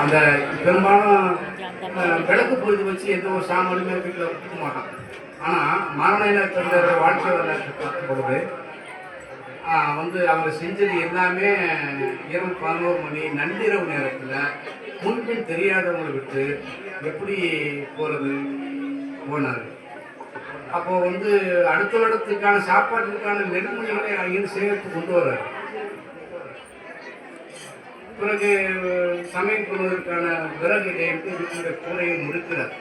அந்த பெரும்பாலும் விளக்கு பொழுது வச்சு எந்த ஒரு சாமானுமே வீட்டில் வைக்க மாட்டோம் ஆனால் மரண தந்த வாழ்க்கை வரலாற்றை பொழுது வந்து அவர் செஞ்சது எல்லாமே இரவு பதினோரு மணி நள்ளிரவு நேரத்தில் முன்பின் தெரியாதவங்களை விட்டு எப்படி போகிறது போனார். அப்போ வந்து அடுத்த வருடத்துக்கான சாப்பாட்டுக்கான நெடுமணிகளை அங்கிருந்து சேகரித்து கொண்டு வர்றாரு. பிறகு சமையல் விறகு எடுத்து வீட்டுடைய கூரையை முடுக்கிறார்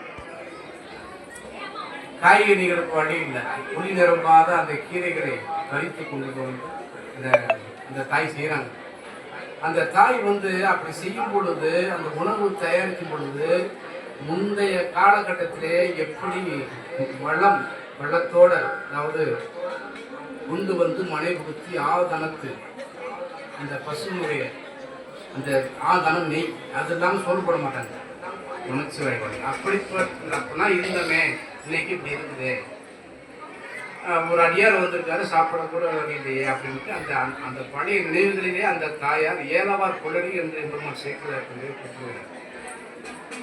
காய்கறிகளுக்கு வழி இல்லை. புளி நிரம்பாத அந்த கீரைகளை பறித்து கொண்டு வந்து இந்த இந்த தாய் செய்கிறாங்க. அந்த தாய் வந்து அப்படி செய்யும் பொழுது அந்த உணவு தயாரிக்கும் பொழுது முந்தைய காலகட்டத்திலே எப்படி வளம் வெள்ளத்தோட அதாவது கொண்டு வந்து மனை புகுத்தி ஆதனத்து அந்த பசுனுடைய அந்த ஆதானம் நெய் அதெல்லாம் சொல்லப்பட மாட்டாங்க. உணர்ச்சி வழிபாடு அப்படி அப்படின்னா இருந்தோமே. இன்னைக்கு இப்படி இருக்குது. ஒரு அடியார் வந்திருக்காரு சாப்பிட கூட வழி இல்லையே அப்படின்ட்டு அந்த அந்த பழைய நினைவுகளிலே அந்த தாயார் ஏலவார் கொள்ளடி என்று பெருமாள் சேர்க்கிறார் பெற்றுள்ளார்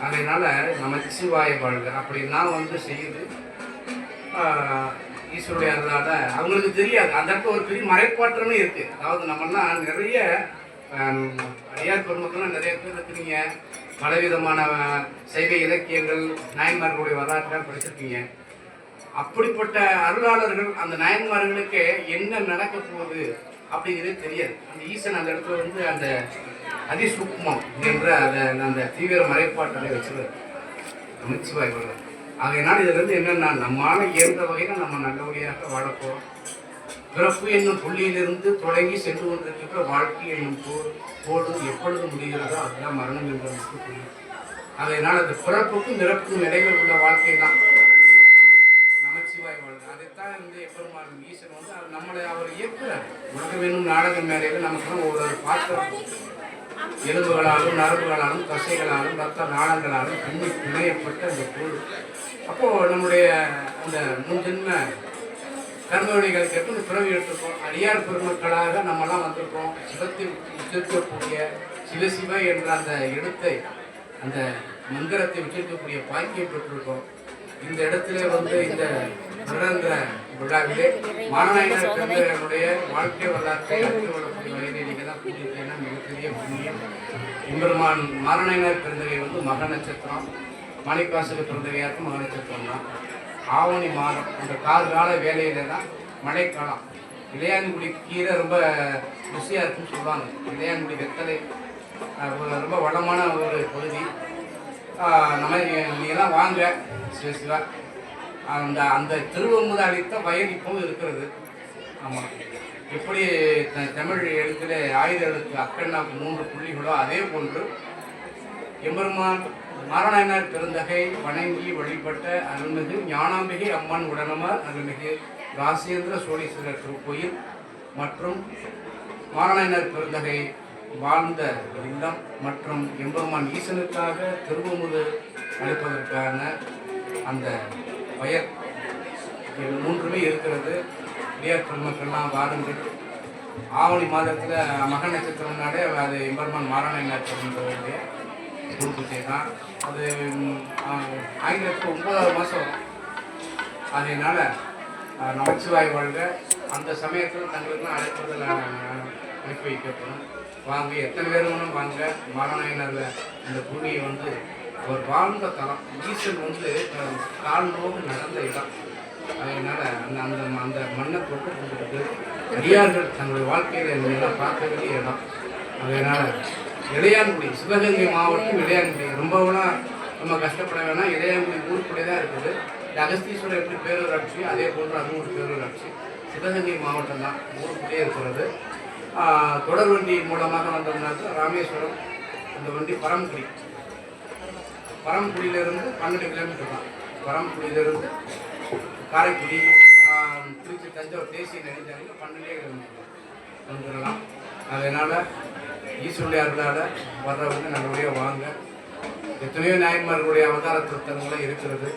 அதனால நமச்சிவாய வாழ்க. அப்படின்னா வந்து செய்யுது. ஈஸ்வருடைய அருளால். அவங்களுக்கு தெரியாது. அந்த இடத்துல ஒரு பெரிய மறைப்பாற்றமே இருக்குது அதாவது நம்மெல்லாம் நிறைய அடியார் பெருமக்கள்லாம் நிறைய பேர் இருக்கிறீங்க பலவிதமான சைவ இலக்கியங்கள் நாயன்மார்களுடைய வரலாற்றை படிச்சிருக்கீங்க. அப்படிப்பட்ட அருளாளர்கள் அந்த நாயன்மார்களுக்கு என்ன நடக்க போகுது அப்படிங்கிறது தெரியாது. அந்த ஈசன் அந்த இடத்துல வந்து அந்த அதிசூக்மம் என்ற அந்த அந்த தீவிர மறைப்பாட்டலை வச்சுருவார் நமச்சிவாய் வர்றார் ஆகையினால் இதுல என்னென்னா என்னன்னா இயன்ற வகையில் நம்ம நல்லபடியாக வாழப்போறோம் பிறப்பு என்னும் புள்ளியிலிருந்து தொடங்கி சென்று கொண்டிருக்கின்ற வாழ்க்கை என்னும் போ போடு எப்பொழுது முடிகிறதோ அதுதான் மரணம் என்று நமக்கு புரியும். அதனால் அந்த பிறப்புக்கும் இறப்புக்கும் இடையில் உள்ள வாழ்க்கை தான். நமச்சிவாய் வாழ்க்கை அதைத்தான் இந்த எப்பெருமான் ஈசன் வந்து அவர் நம்மளை அவர் இயக்குறார். உலக வேணும் நாடக மேடையில் நமக்கு ஒரு பாத்திரம் எலும்புகளாலும் நரம்புகளாலும் தசைகளாலும் ரத்த நாளங்களாலும் பின்னி பிணையப்பட்ட அந்த பொருள். அப்போது நம்முடைய அந்த முன்ஜென்ம கர்மவினைகள் கேட்டு பிறவி எடுத்திருக்கோம். அடியார் பெருமக்களாக நம்மலாம் வந்திருக்கோம். சிவத்தை உச்சரிக்கக்கூடிய சிவசிவ என்ற அந்த எழுத்தை அந்த மந்திரத்தை உச்சரிக்கக்கூடிய பாக்கியம் பெற்றிருக்கோம். இந்த இடத்துல வந்து இந்த வருடங்கிற விழாவிலே மாநாயகர் பெருமையினுடைய வாழ்க்கை வரலாற்றை அறிந்து கொள்ளக்கூடிய வகையில் நீங்கள் தான் கூட்டியிருக்கீங்கன்னா மிகப்பெரிய புண்ணியம். எம்பெருமான் மாநாயகர் பிறந்தகை வந்து மக நட்சத்திரம் மணிக்காசுக்கு பிறந்தகையாருக்கும் மக நட்சத்திரம் தான். ஆவணி மாதம். அந்த காலகால கால வேலையில தான் மழைக்காலம். இளையான்குடி கீரை ரொம்ப ருசியாக இருக்குன்னு சொல்லுவாங்க. இளையான்குடி வெத்தலை ரொம்ப வளமான ஒரு பகுதி. நம்ம நீங்களாம் வாங்க சிவ அந்த அந்த திருவமுது அளித்த வயல் இப்பவும் இருக்கிறது. ஆமாம் எப்படி த- தமிழ் எழுத்துல ஆயுத எழுத்து அக்கண்ணாக்கு மூன்று புள்ளிகளோ அதே போன்று எம்பெருமான் மாரணாயனார் பெருந்தகை வணங்கி வழிபட்ட அருள்மிகு ஞானாம்பிகை அம்மன் உடனமார் அருள்மிகு ராசேந்திர சோழீஸ்வரர் திருக்கோயில் மற்றும் மாரணாயனார் பெருந்தகை வாழ்ந்த இல்லம் மற்றும் எம்பெருமான் ஈசனுக்காக திருவமுது அளிப்பதற்கான அந்த வயல் இது மூன்றுமே இருக்கிறது. இளையார் பெருமக்கள்லாம் வாருங்கள். ஆவணி மாதத்தில் மக நட்சத்திரம்னாலே அது எம்பெருமான் மாரணாயனார் பெருந்தகை குருபூஜை தான் அது ஆங்கிலத்துக்கு ஒன்பதாவது மாதம் அதனால் நமச்சிவாய் வாழ்க. அந்த சமயத்தில் தங்களுக்குலாம் அழைப்பதில் அனுப்பி வைக்கப்படும். வாங்க எத்தனை பேர் வேணும் வாங்க. மாரணாயனரில் இந்த பூமியை வந்து அவர் வாழ்ந்த தலம். ஈசன் வந்து அஹ், நடந்த இடம். அதனால் அந்த அந்த அந்த மண்ணை தொட்டு கொண்டுட்டு அடியார்கள் தங்களுடைய வாழ்க்கையில் என்னெல்லாம் பார்க்க வேண்டிய இடம். அதனால் இளையான்குடி சிவகங்கை மாவட்டம் இளையான்குடி ரொம்பலாம் நம்ம கஷ்டப்பட வேணாம். இளையான்குடி ஊருக்குள்ளே தான் இருக்குது. இந்த அகஸ்தீஸ்வரர் எப்படி பேரூராட்சி அதே போன்று அதுவும் ஒரு பேரூராட்சி. சிவகங்கை மாவட்டம் தான் ஊருக்குள்ளே இருக்கிறது. தொடர் வண்டி மூலமாக வந்தோம்னாக்க ராமேஸ்வரம் அந்த வண்டி பரம்குடி பரம்குடியிலிருந்து பன்னெண்டு கிலோமீட்டர் தான். பரம்குடியிலிருந்து காரைக்குடி திருச்சி தஞ்சாவூர் தேசிய நெடுஞ்சாலையில் பன்னெண்டே கிலோமீட்டர் வந்துடலாம். அதனால் ஈஸ்வருடைய அருளால் வர்றவங்க நல்லபடியாக வாங்க. எத்தனையோ நாயன்மார்களுடைய அவதார திருத்தங்களும் இருக்கிறது.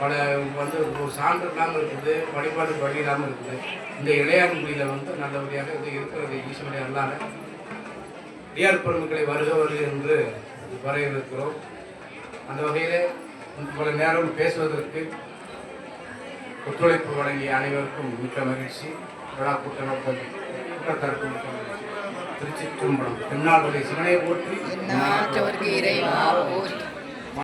பல வந்து ஒரு சான்று இல்லாமல் இருக்குது வழிபாடு வழி இல்லாமல் இருக்குது. இந்த இளையான்குடியில் வந்து நல்லபடியாக இது இருக்கிறது ஈஸ்வருடைய அருளால். டிஆர் பெருமக்களை வருக வருக என்று வரையிருக்கிறோம் அந்த வகையில் பல நேரம் பேசுவதற்கு ஒத்துழைப்பு வழங்கிய அனைவருக்கும் மிக்க மகிழ்ச்சி. விழா கூட்டம் நோக்கம் கூட்டத்தரப்பு மிக்க மகிழ்ச்சி. திருச்சி திரும்பலம் தென்னாடுடைய சிவனை போற்றி இறைவா போற்றி.